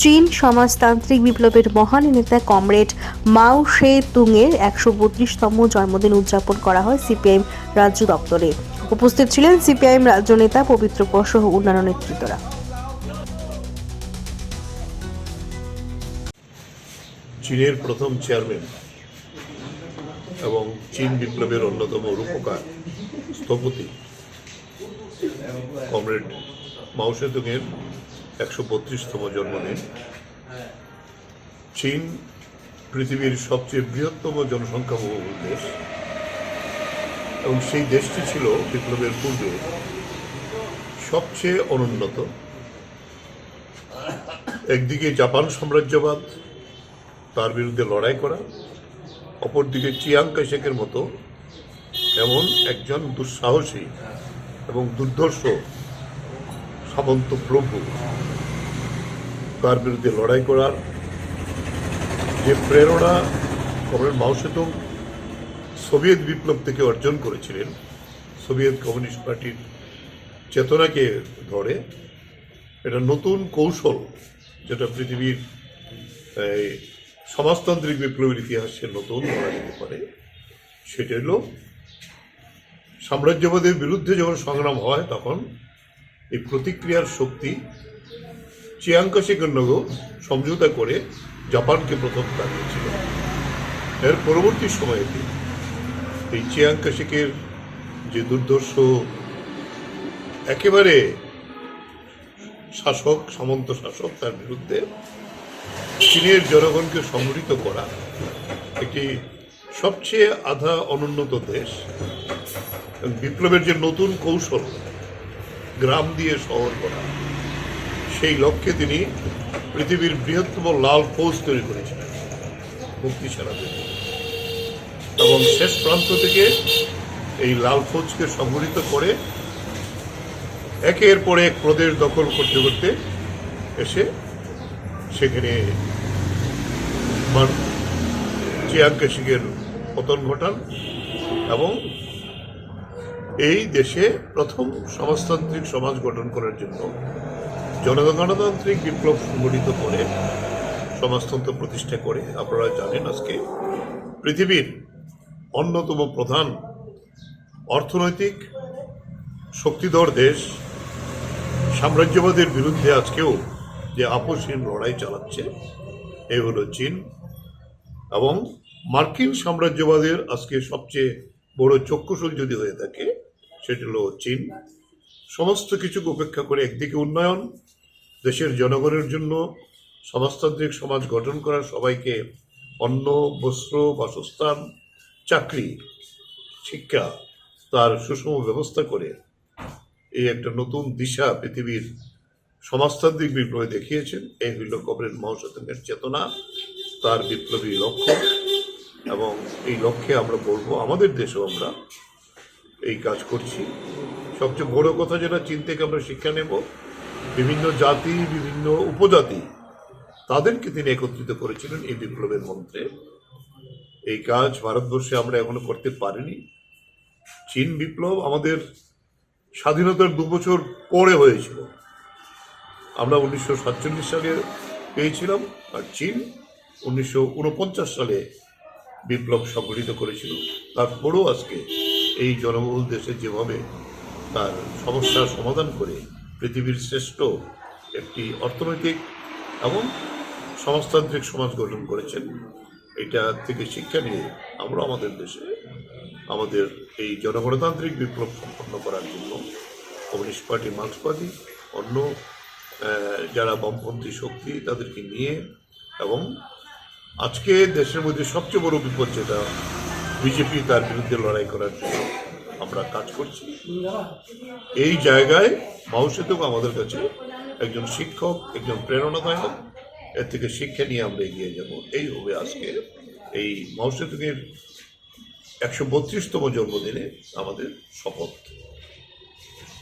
চীন সমাজতান্ত্রিক বিপ্লবের মহান নেতা কমরেড মাও শে তুংয়ের একশো বত্রিশতম জন্মদিন উদযাপন করা হয় সিপিআইএম রাজ্য দপ্তরে। উপস্থিত ছিলেন সিপিআইএম রাজ্য নেতা পবিত্র কর সহ অন্যান্য নেতৃত্বরা। চীনের প্রথম চেয়ারম্যান এবং চীন বিপ্লবের অন্যতম রূপকার স্থপতি কমরেড মাও সেতুংয়ের একশো বত্রিশতম জন্মদিন। চীন পৃথিবীর সবচেয়ে বৃহত্তম জনসংখ্যাবহুল দেশ। এবং সেই দেশটি ছিল বিপ্লবের পূর্বে সবচেয়ে অনুন্নত। একদিকে জাপান সাম্রাজ্যবাদ, তার বিরুদ্ধে লড়াই করা, অপরদিকে চিয়াং কাইশেকের মতো এমন একজন দুঃসাহসী এবং দুর্ধর্ষ সামন্ত প্রভু। তার বিরুদ্ধে লড়াই করার যে প্রেরণা কমরেড মাও সেতুং সোভিয়েত বিপ্লব থেকে অর্জন করেছিলেন, সোভিয়েত কমিউনিস্ট পার্টির চেতনাকে ধরে, এটা নতুন কৌশল যেটা পৃথিবীর সমাজতান্ত্রিক বিপ্লবের ইতিহাসে নতুন বলা যেতে পারে, সেটা হলো সাম্রাজ্যবাদের বিরুদ্ধে যখন সংগ্রাম হয়, তখন এই প্রতিক্রিয়ার শক্তি চিয়াংকাশিকের নগর সমঝোতা করে জাপানকে প্রথম দাঁড়িয়েছিল। এর পরবর্তী সময়েতে এই চিয়াংকাশিকের যে দুর্ধর্ষ, একেবারে শাসক, সামন্ত শাসক তার বিরুদ্ধে চীনের জনগণকে সংগঠিত করা একটি সবচেয়ে আধা অনুন্নত দেশ। বিপ্লবের যে নতুন কৌশল, গ্রাম দিয়ে শহর করা সেই লক্ষ্যে তিনি পৃথিবীর বৃহত্তম লাল ফৌজ তৈরি করেছিলেন। মুক্তি সেনাদের এবং শেষ প্রান্ত থেকে এই লাল ফৌজকে সংগঠিত করে একের পর এক প্রদেশ দখল করতে করতে এসে সেখানে চিয়াং কাশিকের পতন ঘটান এবং এই দেশে প্রথম সমাজতান্ত্রিক সমাজ গঠন করার জন্য জনগণতান্ত্রিক বিপ্লব সংগঠিত করে, সমাজতন্ত্র প্রতিষ্ঠা করে, আপনারা জানেন আজকে পৃথিবীর অন্যতম প্রধান অর্থনৈতিক শক্তিধর দেশ, সাম্রাজ্যবাদের বিরুদ্ধে আজকেও যে আপসহীন লড়াই চালাচ্ছে, এই হলো চীন এবং মার্কিন সাম্রাজ্যবাদের আজকে সবচেয়ে বড় চক্ষুশূল যদি হয়ে থাকে, সেটি হলো চীন। সমস্ত কিছুকে উপেক্ষা করে একদিকে উন্নয়ন দেশের জনগণের জন্য সমাজতান্ত্রিক সমাজ গঠন করা সবাইকে অন্ন, বস্ত্র, বাসস্থান, চাকরি, শিক্ষা তার সুষম ব্যবস্থা করে এই একটা নতুন দিশা পৃথিবীর সমাজতান্ত্রিক বিপ্লবে দেখিয়েছেন। এই হইল কবরের মহাসতনের চেতনা, তার বিপ্লবী লক্ষ্য। এবং এই লক্ষ্যে আমরা বলব, আমাদের দেশেও আমরা এই কাজ করছি। সবচেয়ে বড় কথা যেটা, চীন থেকে আমরা শিক্ষা নেব। বিভিন্ন জাতি, বিভিন্ন উপজাতি, তাদেরকে তিনি একত্রিত করেছিলেন এই বিপ্লবের মন্ত্রে। এই কাজ ভারতবর্ষে আমরা এখনও করতে পারিনি। চীন বিপ্লব আমাদের স্বাধীনতার দু বছর পরে হয়েছিল। আমরা উনিশশো সাতচল্লিশ সালে পেয়েছিলাম আর চীন উনিশশো উনপঞ্চাশ সালে বিপ্লব সংগঠিত করেছিল। তারপরেও আজকে এই জনবহুল দেশে যেভাবে তার সমস্যার সমাধান করে পৃথিবীর শ্রেষ্ঠ একটি অর্থনৈতিক এবং সমাজতান্ত্রিক সমাজ গঠন করেছেন। এটা থেকে শিক্ষা নিয়ে আমরা আমাদের দেশে আমাদের এই জনগণতান্ত্রিক বিপ্লব সম্পন্ন করার জন্য কমিউনিস্ট পার্টি মার্ক্সবাদী অন্য যারা বামপন্থী শক্তি তাদেরকে নিয়ে এবং আজকে দেশের মধ্যে সবচেয়ে বড় বিপদ যেটা বিজেপি তার বিরুদ্ধে লড়াই করার জন্য আমরা কাজ করছি। এই জায়গায় মাউসেতুক আমাদের কাছে একজন শিক্ষক, একজন প্রেরণাদায়ক, এর থেকে শিক্ষা নিয়ে আমরা এগিয়ে যাব। এই হবে আজকে এই মাউসেতুকের একশো বত্রিশতম জন্মদিনে আমাদের শপথ।